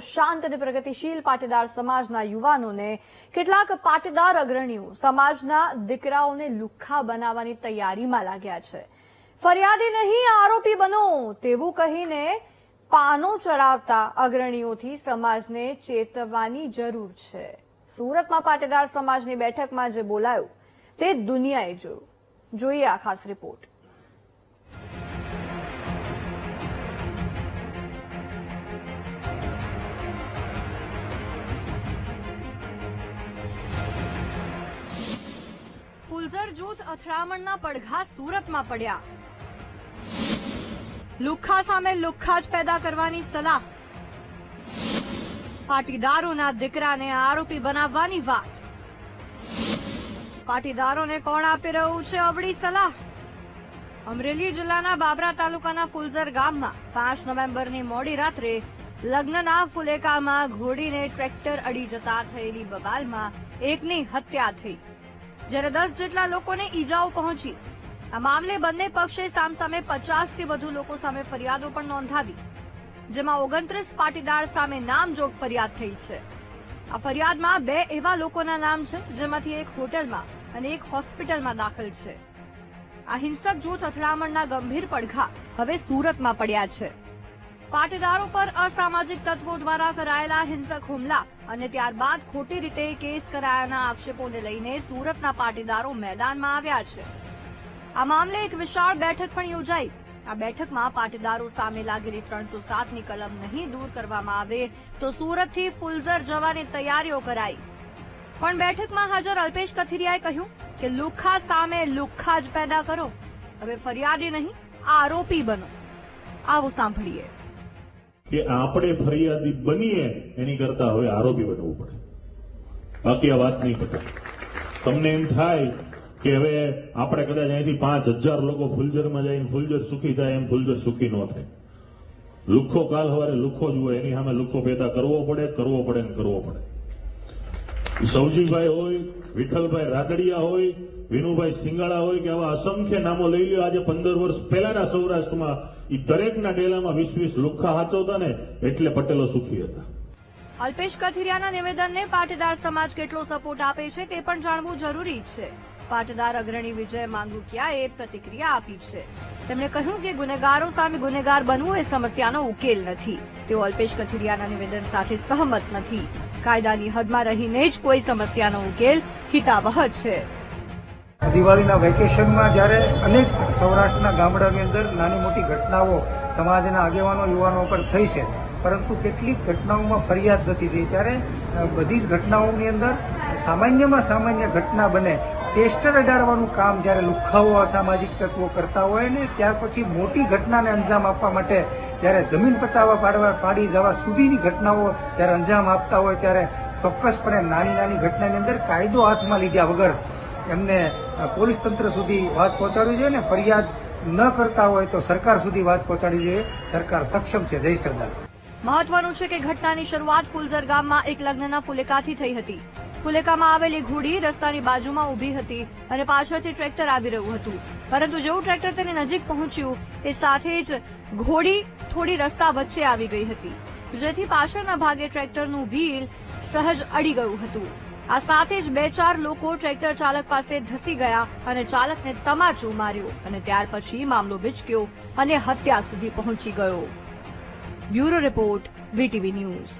શાંત અને પ્રગતિશીલ પાટીદાર સમાજના યુવાનોને કેટલાક પાટીદાર અગ્રણીઓ સમાજના દીકરાઓને લુખ્ખા બનાવવાની તૈયારીમાં લાગ્યા છે. ફરિયાદી નહીં, આરોપી બનો, તેવું કહીને પાનો ચડાવતા અગ્રણીઓથી સમાજને ચેતવવાની જરૂર છે. સુરતમાં પાટીદાર સમાજની બેઠકમાં જે બોલાયું, તે દુનિયાએ જોયું. જોઈએ આ ખાસ રિપોર્ટ. અથડામણના પડઘા સુરતમાં પડ્યા. લુખ્ખા સામે લુખ્ખા જ પેદા કરવાની સલાહ. પાટીદારોના દીકરાને આરોપી બનાવવાની વાત. પાટીદારોને કોણ આપી રહ્યું છે અવળી સલાહ? અમરેલી જિલ્લાના બાબરા તાલુકાના ફુલઝર ગામમાં પાંચ નવેમ્બરની મોડી રાત્રે લગ્નના ફુલેકામાં ઘોડીને ટ્રેક્ટર અડી જતા થયેલી બબાલમાં એકની હત્યા થઈ. જ્યારે દસ જેટલા લોકોને ઈજાઓ પહોંચી. આ મામલે બંને પક્ષે સામસામે પચાસથી વધુ લોકો સામે ફરિયાદો પણ નોંધાવી. જેમાં ઓગણત્રીસ પાટીદાર સામે નામજોગ ફરિયાદ થઈ છે. આ ફરિયાદમાં બે એવા લોકોના નામ છે, જેમાંથી એક હોટલમાં અને એક હોસ્પિટલમાં દાખલ છે. આ હિંસક જૂથ અથડામણના ગંભીર પડઘા હવે સુરતમાં પડ્યા છે. પાટીદારો પર અસામાજિક તત્વો દ્વારા કરાયેલા હિંસક હુમલા અને ત્યારબાદ ખોટી રીતે કેસ કરાયાના આક્ષેપોને લઈને સુરતના પાટીદારો મેદાનમાં આવ્યા છે. આ મામલે એક વિશાળ બેઠક પણ યોજાઈ. આ બેઠકમાં પાટીદારો સામે લાગેલી ત્રણસો સાતની કલમ નહીં દૂર કરવામાં આવે તો સુરતથી ફુલઝર જવાની તૈયારીઓ કરાઈ. પણ બેઠકમાં હાજર અલ્પેશ કથિરિયાએ કહ્યું કે લુખ્ખા સામે લુખ્ખા જ પેદા કરો. હવે ફરિયાદી નહીં, આરોપી બનો. આવું સાંભળીએ. કે આપણે ફરિયાદી બનીએ, એની કરતા હવે આરોપી બનવું પડે. બાકી આ વાત નહીં પતે તમને એમ થાય કે હવે આપણે કદાચ અહીંથી પાંચ હજાર લોકો ફુલજરમાં જઈને ફુલજર સુખી થાય, એમ ફુલજર સુખી ન થાય. લુખ્ખો કાલ સવારે લુખ્ખો જ હોય, એની સામે લુખ્ખો પેદા કરવો પડે કરવો પડે ને કરવો પડે. સૌજીભાઈ હોય, વિઠ્ઠલભાઈ રાદડિયા હોય, વિનુભાઈ સિંગાળા હોય કે આવા અસંખ્ય નામો લઈ લ્યો. આજે પંદર વર્ષ પહેલાના સૌરાષ્ટ્રમાં એ દરેકના ડેલામાં વીસ વીસ લુખ્ખા હાચવતા ને એટલે પટેલો સુખી હતા. અલ્પેશ કથિરિયાના નિવેદનને પાટીદાર સમાજ કેટલો સપોર્ટ આપે છે તે પણ જાણવું જરૂરી છે. પાટીદાર અગ્રણી વિજય માંગુકિયાએ પ્રતિક્રિયા આપી છે. તેમણે કહ્યું કે ગુનેગારો સામે ગુનેગાર બનવું એ સમસ્યાનો ઉકેલ નથી. તેઓ અલ્પેશ કથિરિયાના નિવેદન સાથે સહમત નથી. કાયદાની હદમાં રહીને જ કોઈ સમસ્યાનો ઉકેલ હિતાવહ છે. દિવાળીના વેકેશનમાં જ્યારે અનેક સૌરાષ્ટ્રના ગામડાની અંદર નાની મોટી ઘટનાઓ સમાજના આગેવાનો, યુવાનો પર થઈ છે, પરંતુ કેટલીક ઘટનાઓમાં ફરિયાદ નથી થઈ. ત્યારે બધી જ ઘટનાઓની અંદર સામાન્યમાં સામાન્ય ઘટના બને ટેસ્ટર અડાડવાનું કામ જ્યારે લુખાઓ અસામાજિક તત્વો કરતા હોય ને, ત્યાર પછી મોટી ઘટનાને અંજામ આપવા માટે જ્યારે જમીન પચાવવા પાડવા પાડી જવા સુધીની ઘટનાઓ જ્યારે અંજામ આપતા હોય ત્યારે ચોક્કસપણે નાની નાની ઘટનાની અંદર કાયદો હાથમાં લીધા વગર એમને પોલીસ તંત્ર સુધી વાત પહોંચાડવી જોઈએ ને, ફરિયાદ ન કરતા હોય તો સરકાર સુધી વાત પહોંચાડવી જોઈએ. સરકાર સક્ષમ છે. જય સરદાર. મહત્વનું છે કે ઘટનાની શરૂઆત ફુલઝર ગામમાં એક લગ્નના ફુલેકાથી થઈ હતી. ફુલેકામાં આવેલી ઘોડી રસ્તાની બાજુમાં ઊભી હતી અને પાછળથી ટ્રેક્ટર આવી રહ્યું હતું. પરંતુ જેવું ટ્રેક્ટર તેની નજીક પહોંચ્યું, એ સાથે જ ઘોડી થોડી રસ્તા વચ્ચે આવી ગઈ હતી. જેથી પાછળના ભાગે ટ્રેક્ટરનું વ્હીલ સહજ અડી ગયું હતું. આ સાથે જ બે ચાર લોકો ટ્રેક્ટર ચાલક પાસે ધસી ગયા અને ચાલકને તમાચો માર્યો અને ત્યાર પછી મામલો વિચક્યો અને હત્યા સુધી પહોંચી ગયો. Bureau report, VTV news.